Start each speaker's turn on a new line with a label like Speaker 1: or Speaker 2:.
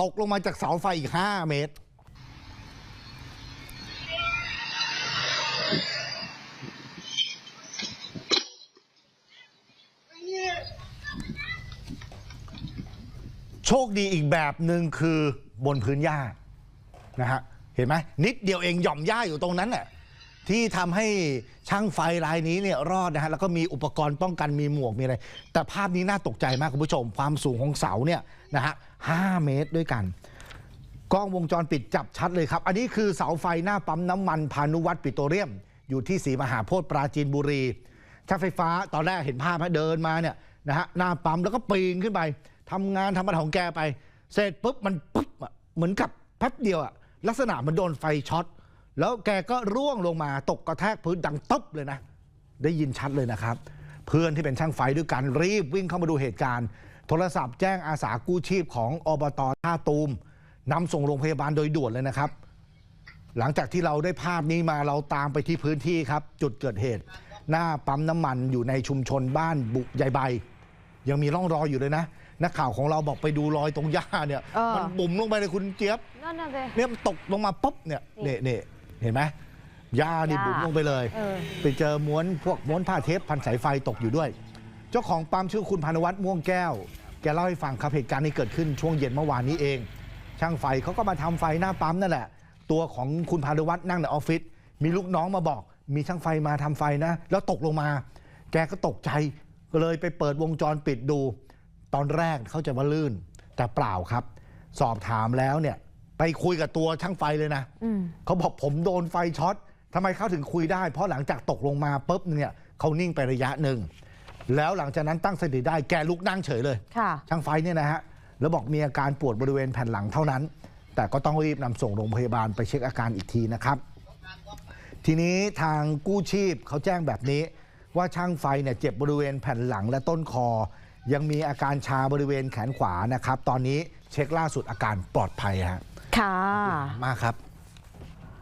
Speaker 1: ตกลงมาจากเสาไฟอีก 5 เมตร โชคดีอีกแบบหนึ่งคือบนพื้นหญ้านะฮะ เห็นไหมนิดเดียวเองหย่อมหญ้าอยู่ตรงนั้นน่ะ ที่ทำให้ช่างไฟรายนี้เนี่ยรอดนะฮะแล้วก็มีอุปกรณ์ป้องกันมีหมวกมีอะไร แต่ภาพนี้น่าตกใจมากคุณผู้ชม ความสูงของเสาเนี่ยนะฮะห้าเมตรด้วยกัน กล้องวงจรปิดจับชัดเลยครับ อันนี้คือเสาไฟหน้าปั๊มน้ำมันพานุวัตรปิโตรเลียม อยู่ที่ศรีมหาโพธิ์ปราจีนบุรีช่างไฟฟ้าตอนแรกเห็นภาพไหมเดินมาเนี่ยนะฮะหน้าปั๊มแล้วก็ปีนขึ้นไปทำงานทำอะไรของแกไป เสร็จปุ๊บมันปุ๊บอะเหมือนกับแป๊บเดียวอะลักษณะมันโดนไฟช็อต แล้วแกก็ร่วงลงมาตกกระแทกพื้นดังต๊บเลยนะ ได้ยินชัดเลยนะครับ เพื่อนที่เป็นช่างไฟด้วยกันรีบวิ่งเข้ามาดูเหตุการณ์ โทรศัพท์แจ้งอาสากู้ชีพของอบตท่าตูมนำส่งโรงพยาบาลโดยด่วนเลยนะครับ หลังจากที่เราได้ภาพนี้มาเราตามไปที่พื้นที่ครับ จุดเกิดเหตุ หน้าปั๊มน้ำมันอยู่ในชุมชนบ้านบุยายใบ ยังมีร่องรอยอยู่เลยนะนักข่าวของเราบอกไปดูรอยตรงหญ้าเนี่ย
Speaker 2: เออ
Speaker 1: มันบุ๋มลงไปเลยคุณเจี๊ยบ
Speaker 2: นั่นน่ะสิ
Speaker 1: เนี่ยมันตกลงมาปุ๊บเนี่ยเนี่ยเนี่ย เห็นไหมหญ้านี่
Speaker 2: หญ้า
Speaker 1: บุ๋มลงไปเลย
Speaker 2: เออ
Speaker 1: ไปเจอม้วนพวกม้วนผ้าเทปพันสายไฟตกอยู่ด้วย เจ้าของปั๊มชื่อคุณพานุวัฒน์ม่วงแก้ว แกเล่าให้ฟังครับเหตุการณ์นี้เกิดขึ้นช่วงเย็นเมื่อวานนี้เอง ช่างไฟเขาก็มาทำไฟหน้าปั๊มนั่นแหละ ตัวของคุณพานุวัฒน์นั่งในออฟฟิศมีลูกน้องมาบอก มีช่างไฟมาทำไฟนะ แล้วตกลงมา แกก็ตกใจก็เลยไปเปิดวงจรปิดดู ตอนแรกเขาใจะว่าลื่น แต่เปล่าครับ สอบถามแล้วเนี่ย ไปคุยกับตัวช่างไฟเลยนะ
Speaker 2: อืม
Speaker 1: เขาบอกผมโดนไฟช็อตทำไมเขาถึงคุยได้ เพราะหลังจากตกลงมาปุ๊บเนี่ยเขานิ่งไประยะหนึ่ง แล้วหลังจากนั้นตั้งสติได้แกลุกนั่งเฉยเลย
Speaker 2: ค่ะ
Speaker 1: ช่างไฟเนี่ยนะฮะแล้วบอกมีอาการปวดบริเวณแผ่นหลังเท่านั้น แต่ก็ต้องรีบนำส่งโรงพยาบาลไปเช็คอาการอีกทีนะครับ ทีนี้ทางกู้ชีพเขาแจ้งแบบนี้ ว่าช่างไฟเนี่ยเจ็บบริเวณแผ่นหลังและต้นคอ ยังมีอาการชาบริเวณแขนขวานะครับ ตอนนี้เช็คล่าสุดอาการปลอดภัยฮะ
Speaker 2: ค่ะ
Speaker 1: มากครับ